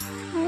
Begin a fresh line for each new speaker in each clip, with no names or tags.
嗯。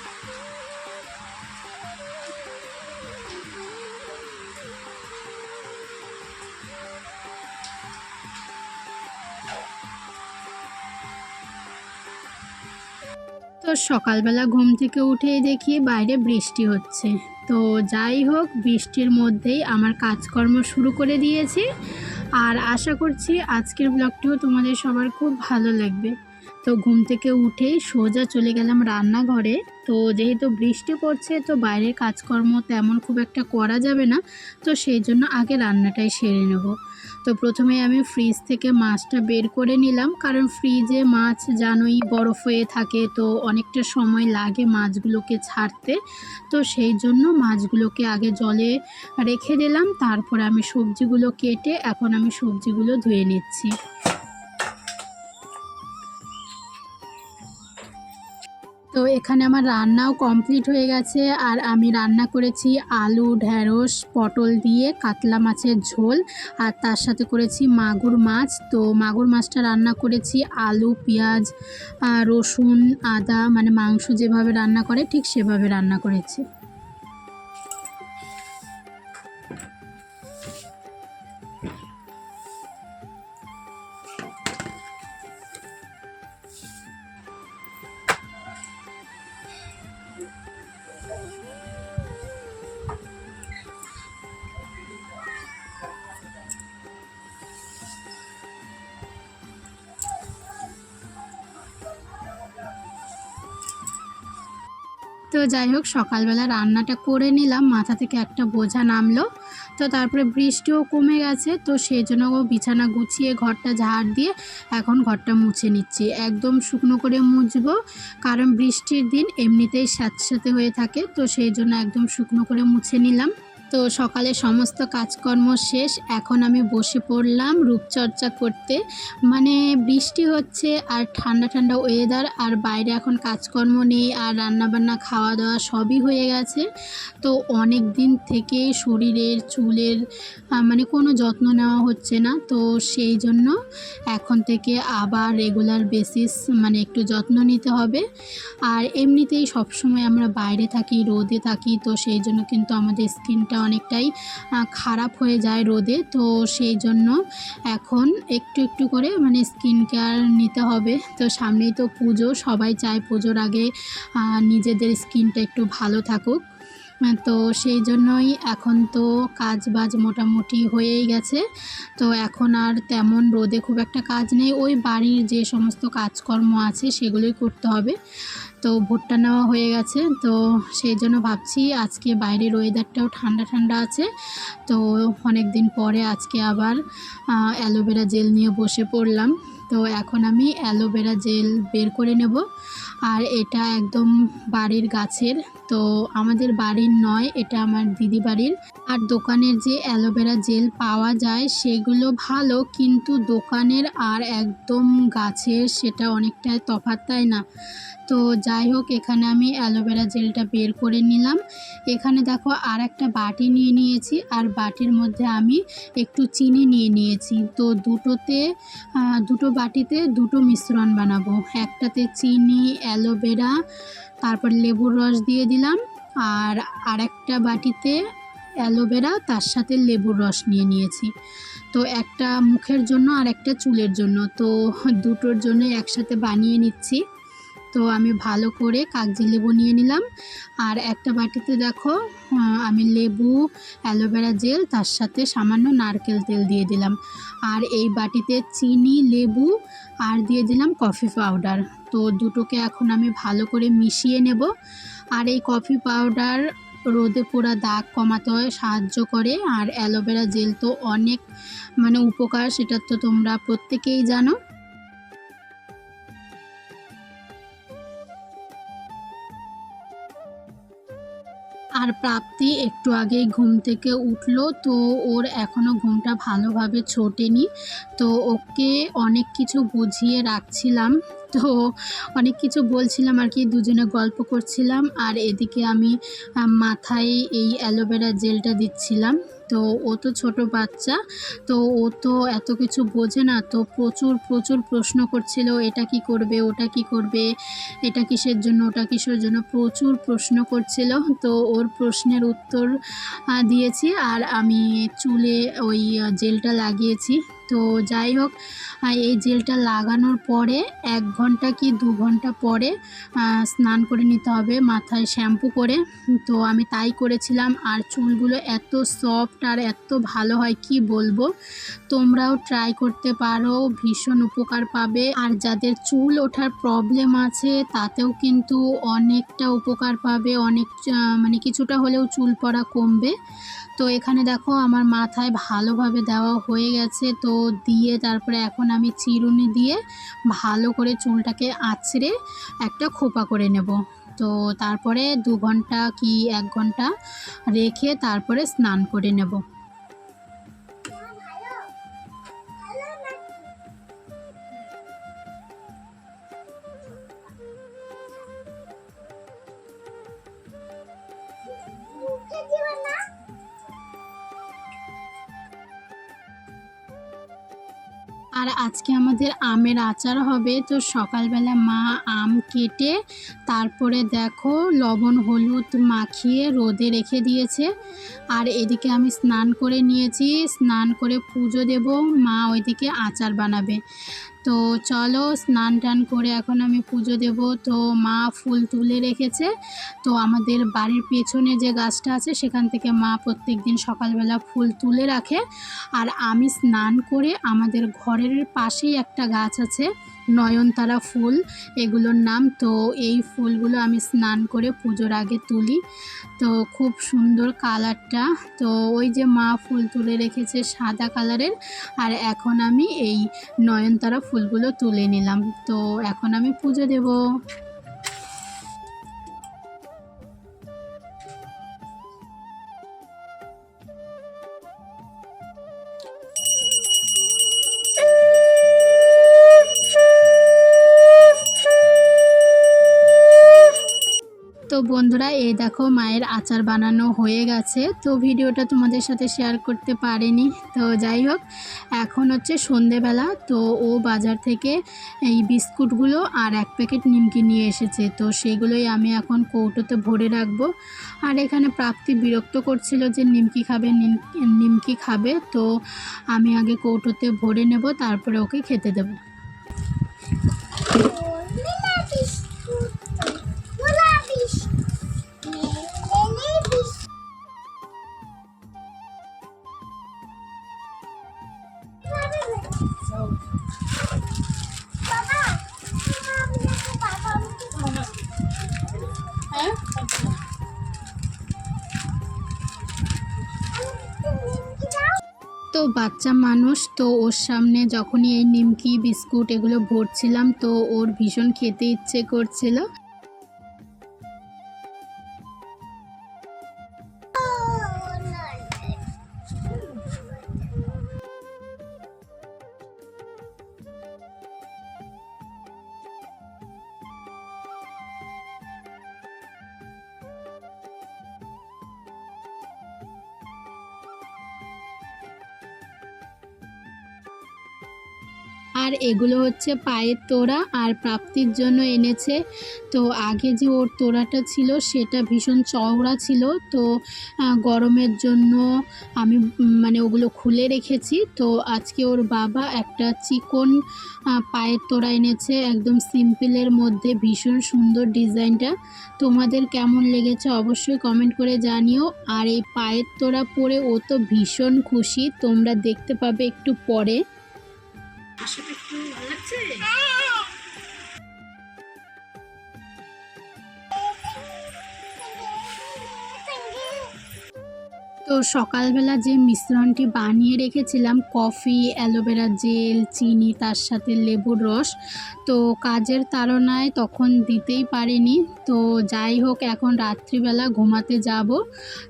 তো সকালবেলা ঘুম থেকে উঠেই দেখি বাইরে বৃষ্টি হচ্ছে। তো যাই হোক, বৃষ্টির মধ্যেই আমার কাজকর্ম শুরু করে দিয়েছি। আর আশা করছি আজকের ব্লগটিও তোমাদের সবার খুব ভালো লাগবে। তো ঘুম থেকে উঠেই সোজা চলে গেলাম রান্নাঘরে। তো যেহেতু বৃষ্টি পড়ছে, তো বাইরের কাজকর্ম তেমন খুব একটা করা যাবে না। তো সেই জন্য আগে রান্নাটাই সেরে নেব। তো প্রথমে আমি ফ্রিজ থেকে মাছটা বের করে নিলাম। কারণ ফ্রিজে মাছ জানোই বরফ হয়ে থাকে, তো অনেকটা সময় লাগে মাছগুলোকে ছাড়তে। তো সেই জন্য মাছগুলোকে আগে জলে রেখে দিলাম। তারপর আমি সবজিগুলো কেটে এখন আমি সবজিগুলো ধুয়ে নিচ্ছি। তো এখানে আমার রান্নাও কমপ্লিট হয়ে গেছে। আর আমি রান্না করেছি আলু ঢ্যাঁড়স পটল দিয়ে কাতলা মাছের ঝোল। আর তার সাথে করেছি মাগুর মাছ। তো মাগুর মাছটা রান্না করেছি আলু, পেঁয়াজ রসুন, আদা মানে মাংস যেভাবে রান্না করে ঠিক সেভাবে রান্না করেছি। যাই হোক, সকালবেলা রান্নাটা করে নিলাম। মাথা থেকে একটা বোঝা নামলো। তো তারপরে বৃষ্টিও কমে গেছে, তো সেই জন্য বিছানা গুছিয়ে ঘরটা ঝাড় দিয়ে এখন ঘরটা মুছে নিচ্ছি। একদম শুকনো করে মুছবো, কারণ বৃষ্টির দিন এমনিতেই স্যাঁতস্যাঁতে হয়ে থাকে, তো সেই জন্য একদম শুকনো করে মুছে নিলাম। তো সকালে সমস্ত কাজকর্ম শেষ। এখন আমি বসে পড়লাম রূপচর্চা করতে। মানে বৃষ্টি হচ্ছে আর ঠান্ডা ঠান্ডা ওয়েদার আর বাইরে এখন কাজকর্ম নেই আর রান্নাবান্না খাওয়া দাওয়া সবই হয়ে গেছে। তো অনেক দিন থেকে শরীরের, চুলের মানে কোনো যত্ন নেওয়া হচ্ছে না। তো সেই জন্য এখন থেকে আবার রেগুলার বেসিস মানে একটু যত্ন নিতে হবে। আর এমনিতেই সবসময় আমরা বাইরে থাকি, রোদে থাকি, তো সেই জন্য কিন্তু আমাদের স্কিনটা অনেকটাই খারাপ হয়ে যায় রোদে। তো সেই জন্য এখন একটু একটু করে মানে স্কিন কেয়ার নিতে হবে। তো সামনেই তো পুজো, সবাই চায় পুজোর আগে নিজেদের স্কিনটা একটু ভালো থাকুক। তো সেই জন্যই এখন তো কাজ বাজ মোটামুটি হয়েই গেছে। তো এখন আর তেমন রোদে খুব একটা কাজ নেই। ওই বাড়ির যে সমস্ত কাজকর্ম আছে সেগুলোই করতে হবে। তো ভুট্টা নেওয়া হয়ে গেছে। তো সেই জন্য ভাবছি আজকে বাইরের ওয়েদারটাও ঠান্ডা ঠান্ডা আছে। তো অনেক দিন পরে আজকে আবার অ্যালোভেরা জেল নিয়ে বসে পড়লাম। তো এখন আমি অ্যালোভেরা জেল বের করে নেব। আর এটা একদম বাড়ির গাছের। তো আমাদের বাড়ির নয়, এটা আমার দিদি বাড়ির। আর দোকানের যে অ্যালোভেরা জেল পাওয়া যায়, সেগুলো ভালো, কিন্তু দোকানের আর একদম গাছের সেটা অনেকটাই তফাৎ, তাই না? তো যাই হোক, এখানে আমি অ্যালোভেরা জেলটা বের করে নিলাম। এখানে দেখো আর একটা বাটি নিয়ে নিয়েছি, আর বাটির মধ্যে আমি একটু চিনি নিয়ে নিয়েছি। তো দুটোতে দুটো বাটিতে দুটো মিশ্রণ বানাবো। একটাতে চিনি, অ্যালোভেরা, তারপর লেবুর রস দিয়ে দিলাম। আর আরেকটা বাটিতে অ্যালোভেরা, তার সাথে লেবুর রস নিয়ে নিয়েছি। তো একটা মুখের জন্য আর একটা চুলের জন্য। তো দুটোর জন্য একসাথে বানিয়ে নিচ্ছি। তো আমি ভালো করে কাগজি লেবু নিয়ে নিলাম। আর একটা বাটিতে দেখো আমি লেবু, অ্যালোভেরা জেল, তার সাথে সামান্য নারকেল তেল দিয়ে দিলাম। আর এই বাটিতে চিনি, লেবু, আর দিয়ে দিলাম কফি পাউডার। তো দুটোকে এখন আমি ভালো করে মিশিয়ে নেব। আর এই কফি পাউডার রোদে পোড়া দাগ কমাতে সাহায্য করে। আর অ্যালোভেরা জেল তো অনেক মানে উপকার, সেটা তো তোমরা প্রত্যেকেই জানো। আর প্রাপ্তি একটু আগেই ঘুম থেকে উঠল, তো ওর এখনও ঘুমটা ভালোভাবে ছোটেনি। তো ওকে অনেক কিছু বুঝিয়ে রাখছিলাম, তো অনেক কিছু বলছিলাম আর কি, দুজনে গল্প করছিলাম। আর এদিকে আমি মাথায় এই অ্যালোভেরা জেলটা দিচ্ছিলাম। তো ও তো ছোট বাচ্চা, তো ও তো এত কিছু বোঝে না, তো প্রচুর প্রচুর প্রশ্ন করছিল, এটা কি করবে, ওটা কি করবে, এটা কিসের জন্য, ওটা কিসের জন্য, প্রচুর প্রশ্ন করছিল, তো ওর প্রশ্নের উত্তর দিয়েছি, আর আমি চুলে ওই জেলটা লাগিয়েছি। তো যাই হোক এই জেলটা লাগানোর পরে এক ঘণ্টা কি দু ঘণ্টা পরে স্নান করে নিতে হবে মাথায় শ্যাম্পু করে। তো আমি তাই করেছিলাম। আর চুলগুলো এত সফট আর এত ভালো হয়, কি বলব? তোমরাও ট্রাই করতে পারো, ভীষণ উপকার পাবে। আর যাদের চুল ওঠার প্রবলেম আছে, তাতেও কিন্তু অনেকটা উপকার পাবে। অনেক মানে কিছুটা হলেও চুল পড়া কমবে। তো এখানে দেখো, আমার মাথায় ভালোভাবে দেওয়া হয়ে গেছে। তো দিয়ে তারপরে এখন আমি চিরুনি দিয়ে ভালো করে চুলটাকে আঁচড়ে একটা খোপা করে নেব। তো তারপরে দু ঘণ্টা কি এক ঘণ্টা রেখে তারপরে স্নান করে নেব। আর আজকে আমাদের আমের আচার হবে। তো সকালবেলা মা আম কেটে তারপরে দেখো লবণ, হলুদ মাখিয়ে রোদে রেখে দিয়েছে। আর এদিকে আমি স্নান করে নিয়েছি। স্নান করে পুজো দেব। মা ওইদিকে আচার বানাবে। তো চলো স্নান টান করে এখন আমি পুজো দেব। তো মা ফুল তুলে রেখেছে। তো আমাদের বাড়ির পেছনে যে গাছটা আছে, সেখান থেকে মা প্রত্যেক দিন সকালবেলা ফুল তুলে রাখে। আর আমি স্নান করে আমাদের ঘরের পাশেই একটা গাছ আছে। নয়নতারা ফুল, এগুলোর নাম। তো এই ফুলগুলো আমি স্নান করে পুজোর আগে তুলি। তো খুব সুন্দর কালারটা। তো ওই যে মা ফুল তুলে রেখেছে সাদা কালারের, আর এখন আমি এই নয়নতারা ফুলগুলো তুলে নিলাম। তো এখন আমি পুজো দেবো। বন্ধুরা এই দেখো মায়ের আচার বানানো হয়ে গেছে। তো ভিডিওটা তোমাদের সাথে শেয়ার করতে পারিনি। তো যাই হোক, এখন হচ্ছে সন্ধেবেলা। তো ও বাজার থেকে এই বিস্কুটগুলো আর এক প্যাকেট নিমকি নিয়ে এসেছে। তো সেগুলোই আমি এখন কৌটোতে ভরে রাখব। আর এখানে প্রাপ্তি বিরক্ত করছিল যে নিমকি খাবে, নিম- নিমকি খাবে। তো আমি আগে কৌটোতে ভরে নেব, তারপরে ওকে খেতে দেবো। তো বাচ্চা মানুষ, তো ওর সামনে যখনই এই নিমকি, বিস্কুট এগুলো ভরছিলাম, তো ওর ভীষণ খেতে ইচ্ছে করছিল। আর এগুলো হচ্ছে পায়ের তোড়া আর প্রাপ্তির জন্য এনেছে। তো আগে যে ওর তোড়াটা ছিল, সেটা ভীষণ চওড়া ছিল। তো গরমের জন্য আমি মানে ওগুলো খুলে রেখেছি। তো আজকে ওর বাবা একটা চিকন পায়ের তোড়া এনেছে, একদম সিম্পলের মধ্যে, ভীষণ সুন্দর ডিজাইনটা। তোমাদের কেমন লেগেছে অবশ্যই কমেন্ট করে জানিও। আর এই পায়ের তোড়া পরে ও তো ভীষণ খুশি, তোমরা দেখতে পাবে একটু পরে। আসাটা একটু ভালো লাগছে? তো সকালবেলা যে মিশ্রণটি বানিয়ে রেখেছিলাম, কফি, অ্যালোভেরা জেল, চিনি, তার সাথে লেবুর রস, তো কাজের তাড়নায় তখন দিতেই পারিনি। তো যাই হোক, এখন রাত্রিবেলা ঘুমাতে যাব।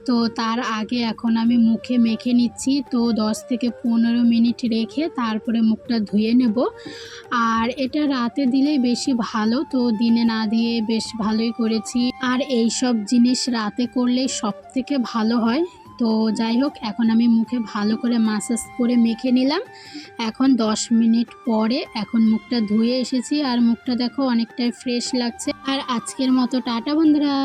তো তার আগে এখন আমি মুখে মেখে নিচ্ছি। তো দশ থেকে পনেরো মিনিট রেখে তারপরে মুখটা ধুয়ে নেব। আর এটা রাতে দিলেই বেশি ভালো। তো দিনে না দিয়ে বেশ ভালোই করেছি। আর এই সব জিনিস রাতে করলেই সব থেকে ভালো হয়। তো যাই হোক, এখন আমি মুখে ভালো করে মাসাজ করে মেখে নিলাম। এখন দশ মিনিট পরে এখন মুখটা ধুয়ে এসেছি আর মুখটা দেখো অনেকটাই ফ্রেশ লাগছে। আর আজকের মতো টাটা বন্ধুরা।